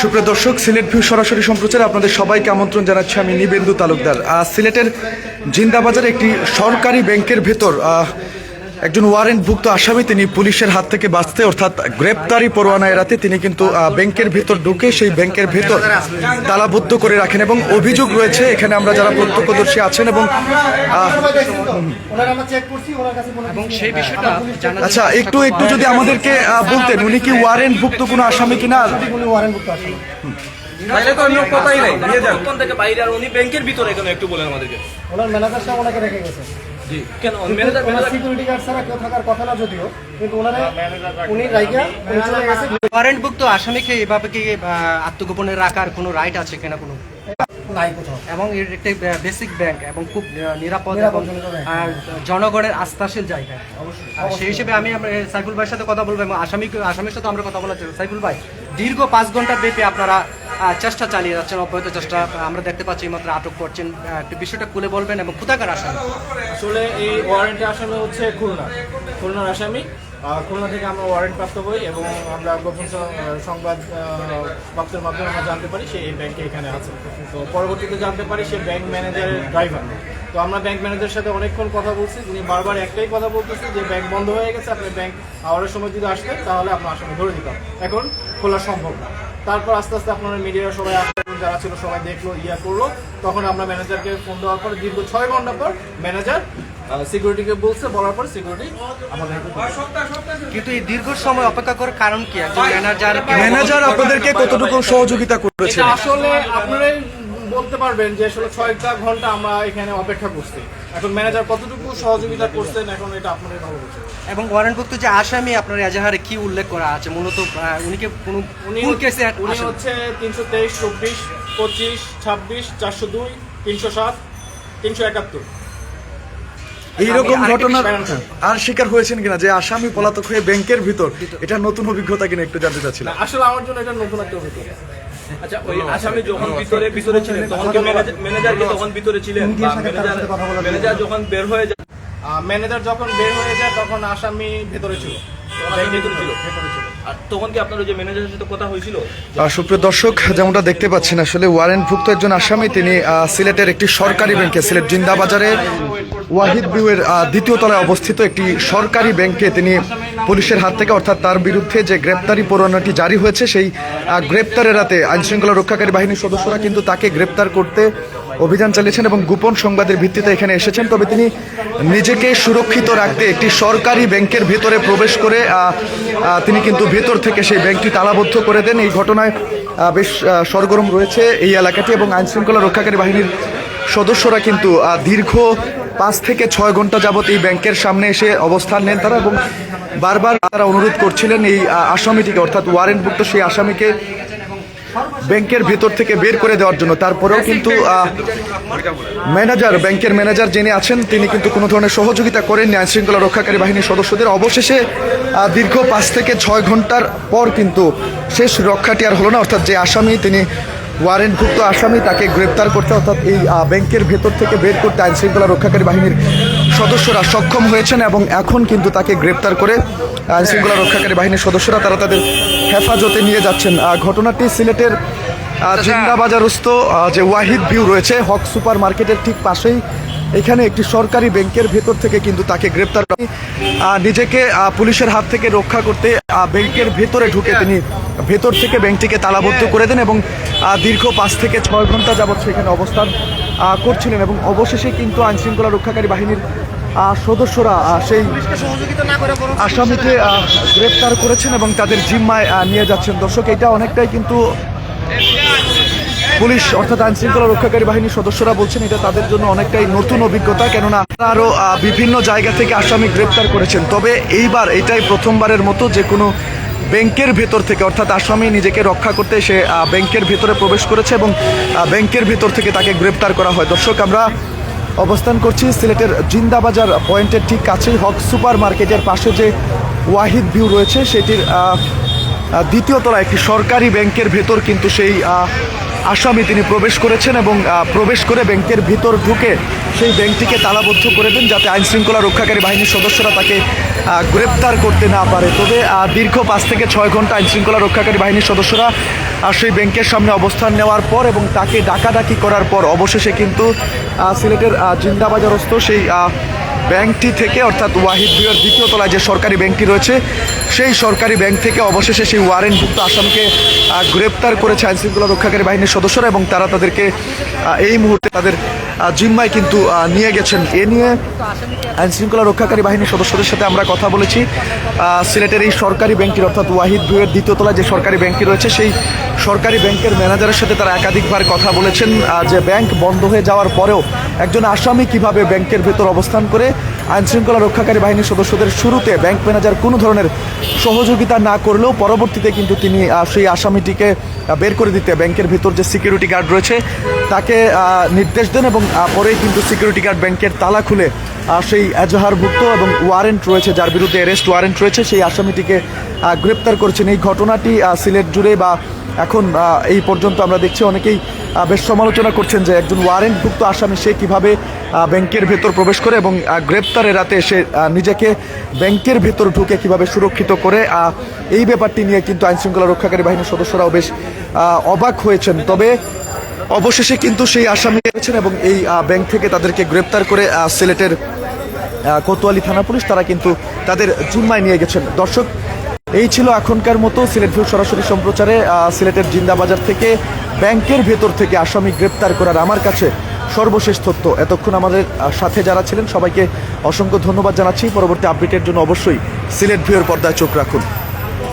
সুপ্রিয় দর্শক, সিলেট ভিউ সরাসরি সম্প্রচারে আপনাদের সবাইকে আমন্ত্রণ জানাচ্ছি আমি নিবেন্দু তালুকদার। সিলেটের জিন্দাবাজার একটি সরকারি ব্যাংকের ভেতর একজন ওয়ারেন্টভুক্ত আসামি তিনি পুলিশের হাত থেকে বাঁচতে অর্থাৎ গ্রেপ্তারি পরোয়ানা এড়াতে তিনি কিন্তু ব্যাংকের ভেতর ঢুকে সেই ব্যাংকের ভেতর তালাবদ্ধ করে রাখেন এবং অভিযোগ রয়েছে এখানে আমরা যারা প্রত্যক্ষদর্শী আছেন এবং সেই বিষয়টা আচ্ছা একটু একটু যদি আমাদেরকে বলতেন উনি কি ওয়ারেন্টভুক্ত কোনো আসামি কিনা? তাইলে তো অন্য কথাই নাই নিয়ে যান। থেকে বাইরে আর উনি ব্যাংকের ভিতরে একটু বলেন আমাদেরকে ওনার ম্যানেজার সাহেব ওনাকে রেখে গেছে। জি। কেন? ম্যানেজার সিকিউরিটি গার্ড ছাড়া কেউ থাকার কথা না যদিও। কিন্তু ওনারে উনি রাইগা চলে গেছে। ওয়ারেন্টভুক্ত আসামিকে এভাবে কি আত্মগোপনে রাখার কোনো রাইট আছে কিনা কোনো? নাই কোথাও। এবং এর একটি বেসিক ব্যাংক এবং খুব নিরাপদ এবং জনগণের আস্থাশীল জায়গা। সেই হিসেবে আমি সাইফুল ভাইয়ের সাথে কথা বলব এবং আসামি আসামির সাথে আমরা কথা বলার সাইফুল ভাই দীর্ঘ পাঁচ ঘণ্টা ব্যাপী আপনারা চেষ্টা চালিয়ে যাচ্ছেন, অব্যাহত চেষ্টা আমরা দেখতে পাচ্ছি মাত্র আটক করছেন। একটু বিষয়টা খুলে বলবেন এবং কোথাকার আসামি? আসলে এই ওয়ারেন্টের আসামি হচ্ছে খুলনা। খুলনার আসামি। খুলনা থেকে আমরা ওয়ারেন্ট প্রাপ্ত হই এবং আমরা গোপন সংবাদ প্রাপ্তের মাধ্যমে আমরা জানতে পারি সে এই ব্যাংকে এখানে আছে। তো পরবর্তীতে জানতে পারি সে ব্যাংক ম্যানেজারের ড্রাইভার তো আমরা ব্যাংক ম্যানেজারের সাথে অনেকক্ষণ কথা বলছি তিনি বারবার একটাই কথা বলতেছে যে ব্যাংক বন্ধ হয়ে গেছে আপনি ব্যাংক আওয়ারের সময় যদি আসতেন, তাহলে আপনার আসামি ধরে দিতাম এখন খোলা সম্ভব না। তারপর আস্তে আস্তে আপনারা মিডিয়ার সবাই যারা ছিল সবাই দেখল ইয়া করল। তখন আমরা ম্যানেজারকে ফোন দেওয়ার পর দীর্ঘ ছয় ঘণ্টা পর ম্যানেজার সিকিউরিটিকে বলছে বলার পর সিকিউরিটি আমাদের কিন্তু এই দীর্ঘ সময় অপেক্ষা করার কারণ কি? একজন ম্যানেজার ম্যানেজার আপনাদেরকে কতটুকু সহযোগিতা করেছে আসলে আপনারাই বলতে পারবেন যে আসলে ছয়টা ঘণ্টা আমরা এখানে অপেক্ষা করছি। এখন ম্যানেজার কতটুকু সহযোগিতা করছেন এখন এটা আপনারাই ভালো বলছেন এবং ওয়ারেন্টভুক্ত যে আসামি আপনার এজাহারে কি উল্লেখ করা আছে? মূলত আহ, উনি কোনো কোন কেসে উনি হচ্ছে তিনশো তেইশ চব্বিশ পঁচিশ ছাব্বিশ চারশো দুই তিনশো সাত তিনশো একাত্তর। এইরকম ঘটনার আর শিকার হয়েছেন কিনা? যে আসামি পলাতক হয়ে ব্যাংকের ভিতর এটা নতুন অভিজ্ঞতা কিনা একটু জানতে চাচ্ছিলাম। আসলে আমার জন্য এটা নতুন একটা অভিজ্ঞতা। আচ্ছা ওই আসামি যখন ভিতরে ভিতরে ছিলেন তখন কি ম্যানেজার কি তখন ভিতরে ছিলেন? ম্যানেজার ম্যানেজার যখন বের হয়ে যায় ম্যানেজার যখন বের হয়ে যায় তখন আসামি ভেতরে ছিল। সুপ্রিয় দর্শক, যেমনটা দেখতে পাচ্ছেন, আসলে ওয়ারেন্টভুক্ত একজন আসামি, তিনি সিলেটের একটি সরকারি ব্যাংকে, সিলেট জিন্দাবাজারে ওয়াহিদ বিউয়ের দ্বিতীয় তলায় অবস্থিত একটি সরকারি ব্যাংকে তিনি পুলিশের হাত থেকে, অর্থাৎ তার বিরুদ্ধে যে গ্রেপ্তারি পরোয়ানাটি জারি হয়েছে, সেই গ্রেপ্তারের রাতে আইনশৃঙ্খলা রক্ষাকারী বাহিনীর সদস্যরা কিন্তু তাকে গ্রেপ্তার করতে অভিযান চালিয়েছেন এবং গোপন সংবাদের ভিত্তিতে এখানে এসেছেন। তবে তিনি নিজেকে সুরক্ষিত রাখতে একটি সরকারি ব্যাংকের ভেতরে প্রবেশ করে তিনি কিন্তু ভেতর থেকে সেই ব্যাংকটি তালাবদ্ধ করে দেন। এই ঘটনায় বেশ সরগরম রয়েছে এই এলাকাটি এবং আইনশৃঙ্খলা রক্ষাকারী বাহিনীর সদস্যরা কিন্তু দীর্ঘ পাঁচ থেকে ছয় ঘণ্টা যাবত এই ব্যাংকের সামনে এসে অবস্থান নেন তারা এবং বারবার তারা অনুরোধ করছিলেন এই আসামিটিকে, অর্থাৎ ওয়ারেন্টভুক্ত সেই আসামিকে ব্যাংকের ভেতর থেকে বের করে দেওয়ার জন্য। তারপরেও কিন্তু ম্যানেজার, ব্যাংকের ম্যানেজার যিনি আছেন, তিনি কিন্তু কোনো ধরনের সহযোগিতা করেননি। আইন শৃঙ্খলা রক্ষাকারী বাহিনীর সদস্যদের। অবশেষে দীর্ঘ পাঁচ থেকে ছয় ঘণ্টার পর কিন্তু শেষ রক্ষাটি আর হলো না। অর্থাৎ যে আসামি, তিনি ওয়ারেন্টভুক্ত আসামি, তাকে গ্রেপ্তার করতে অর্থাৎ এই ব্যাংকের ভেতর থেকে বের করতে আইন শৃঙ্খলা রক্ষাকারী বাহিনীর সদস্যরা সক্ষম হয়েছেন এবং এখন কিন্তু তাকে গ্রেপ্তার করে আইন শৃঙ্খলা রক্ষাকারী বাহিনীর সদস্যরা তারা তাদের হেফাজতে নিয়ে যাচ্ছেন। ঘটনাটি সিলেটের আহ, জিন্দাবাজারস্থ যে ওয়াহিদ ভিউ রয়েছে হক সুপার মার্কেটের ঠিক পাশেই এখানে একটি সরকারি ব্যাংকের ভেতর থেকে কিন্তু তাকে গ্রেপ্তার নিজেকে পুলিশের হাত থেকে রক্ষা করতে ব্যাংকের ভেতরে ঢুকে তিনি ভেতর থেকে ব্যাংকটিকে তালাবদ্ধ করে দেন এবং দীর্ঘ পাঁচ থেকে ছয় ঘণ্টা যাবৎ সেখানে অবস্থান আহ, করছিলেন এবং অবশেষে কিন্তু আইনশৃঙ্খলা রক্ষাকারী বাহিনীর সদস্যরা সেই আসামিকে গ্রেপ্তার করেছেন এবং তাদের জিম্মায় নিয়ে যাচ্ছেন। দর্শক, এটা অনেকটাই কিন্তু পুলিশ অর্থাৎ আইন শৃঙ্খলা রক্ষাকারী বাহিনীর সদস্যরা বলছেন, এটা তাদের জন্য অনেকটাই নতুন অভিজ্ঞতা। কেননা, তারা আরও বিভিন্ন জায়গা থেকে আসামি গ্রেপ্তার করেছেন। তবে এইবার এটাই প্রথমবারের মতো যে কোনো ব্যাংকের ভেতর থেকে, অর্থাৎ আসামি নিজেকে রক্ষা করতে সে ব্যাংকের ভেতরে প্রবেশ করেছে এবং ব্যাংকের ভেতর থেকে তাকে গ্রেপ্তার করা হয়। দর্শক, আমরা অবস্থান করছি সিলেটের জিন্দাবাজার পয়েন্টের ঠিক কাছেই হক সুপার মার্কেটের পাশে যে ওয়াহিদ ভিউ রয়েছে সেটির আহ, আহ, দ্বিতীয় তলায় একটি সরকারি ব্যাংকের ভেতর কিন্তু সেই আসামি তিনি প্রবেশ করেছেন এবং প্রবেশ করে ব্যাংকের ভিতর ঢুকে সেই ব্যাংকটিকে তালাবদ্ধ করে দেন যাতে আইন শৃঙ্খলা রক্ষাকারী বাহিনীর সদস্যরা তাকে গ্রেপ্তার করতে না পারে। তবে দীর্ঘ পাঁচ থেকে ছয় ঘণ্টা আইন শৃঙ্খলা রক্ষাকারী বাহিনীর সদস্যরা সেই ব্যাংকের সামনে অবস্থান নেওয়ার পর এবং তাকে ডাকাডাকি করার পর অবশেষে কিন্তু সিলেটের জিন্দাবাজারস্থ সেই ব্যাংকটি থেকে, অর্থাৎ ওয়াহিদ বিয়ের দ্বিতীয় তলায় যে সরকারি ব্যাংকটি রয়েছে, সেই সরকারি ব্যাংক থেকে অবশেষে সেই ওয়ারেন্টভুক্ত আসামকে গ্রেপ্তার করেছে আইনশৃঙ্খলা রক্ষাকারী বাহিনীর সদস্যরা এবং তারা তাদেরকে এই মুহূর্তে তাদের জিম্মায় কিন্তু নিয়ে গেছেন এ নিয়ে। আইন শৃঙ্খলা রক্ষাকারী বাহিনীর সদস্যদের সাথে আমরা কথা বলেছি। সিলেটের এই সরকারি ব্যাংকটির, অর্থাৎ ওয়াহিদ ভিউয়ের দ্বিতীয় তলায় যে সরকারি ব্যাংকটি রয়েছে, সেই সরকারি ব্যাংকের ম্যানেজারের সাথে তারা একাধিকবার কথা বলেছেন। যে ব্যাংক বন্ধ হয়ে যাওয়ার পরেও একজন আসামি কীভাবে ব্যাংকের ভেতর অবস্থান করে আইন শৃঙ্খলা রক্ষাকারী বাহিনীর সদস্যদের শুরুতে ব্যাংক ম্যানেজার কোনো ধরনের সহযোগিতা না করলেও পরবর্তীতে কিন্তু তিনি সেই আসামিটিকে বের করে দিতে ব্যাংকের ভেতর যে সিকিউরিটি গার্ড রয়েছে, তাকে নির্দেশ দেন এবং পরেই কিন্তু সিকিউরিটি গার্ড ব্যাংকের তালা খুলে সেই এজাহারভুক্ত এবং ওয়ারেন্ট রয়েছে, যার বিরুদ্ধে অ্যারেস্ট ওয়ারেন্ট রয়েছে, সেই আসামিটিকে গ্রেপ্তার করেছেন। এই ঘটনাটি সিলেট জুড়ে বা এখন এই পর্যন্ত আমরা দেখছি অনেকেই বেশ সমালোচনা করছেন যে একজন ওয়ারেন্টভুক্ত আসামি সে কীভাবে ব্যাংকের ভেতর প্রবেশ করে এবং গ্রেপ্তার এড়াতে সে নিজেকে ব্যাংকের ভেতর ঢুকে কীভাবে সুরক্ষিত করে এই ব্যাপারটি নিয়ে কিন্তু আইনশৃঙ্খলা রক্ষাকারী বাহিনীর সদস্যরাও বেশ অবাক হয়েছেন। তবে অবশেষে কিন্তু সেই আসামি রয়েছেন এবং এই ব্যাংক থেকে তাদেরকে গ্রেপ্তার করে সিলেটের কোতোয়ালি থানা পুলিশ তারা কিন্তু তাদের জিম্মায় নিয়ে গেছেন। দর্শক এই ছিল এখনকার মতো সিলেট ভিউ সরাসরি সম্প্রচারে সিলেটের জিন্দাবাজার থেকে, ব্যাংকের ভেতর থেকে আসামি গ্রেপ্তার করার আমার কাছে সর্বশেষ তথ্য। এতক্ষণ আমাদের সাথে যারা ছিলেন সবাইকে অসংখ্য ধন্যবাদ জানাচ্ছি। পরবর্তী আপডেটের জন্য অবশ্যই সিলেট ভিউর পর্দায় চোখ রাখুন।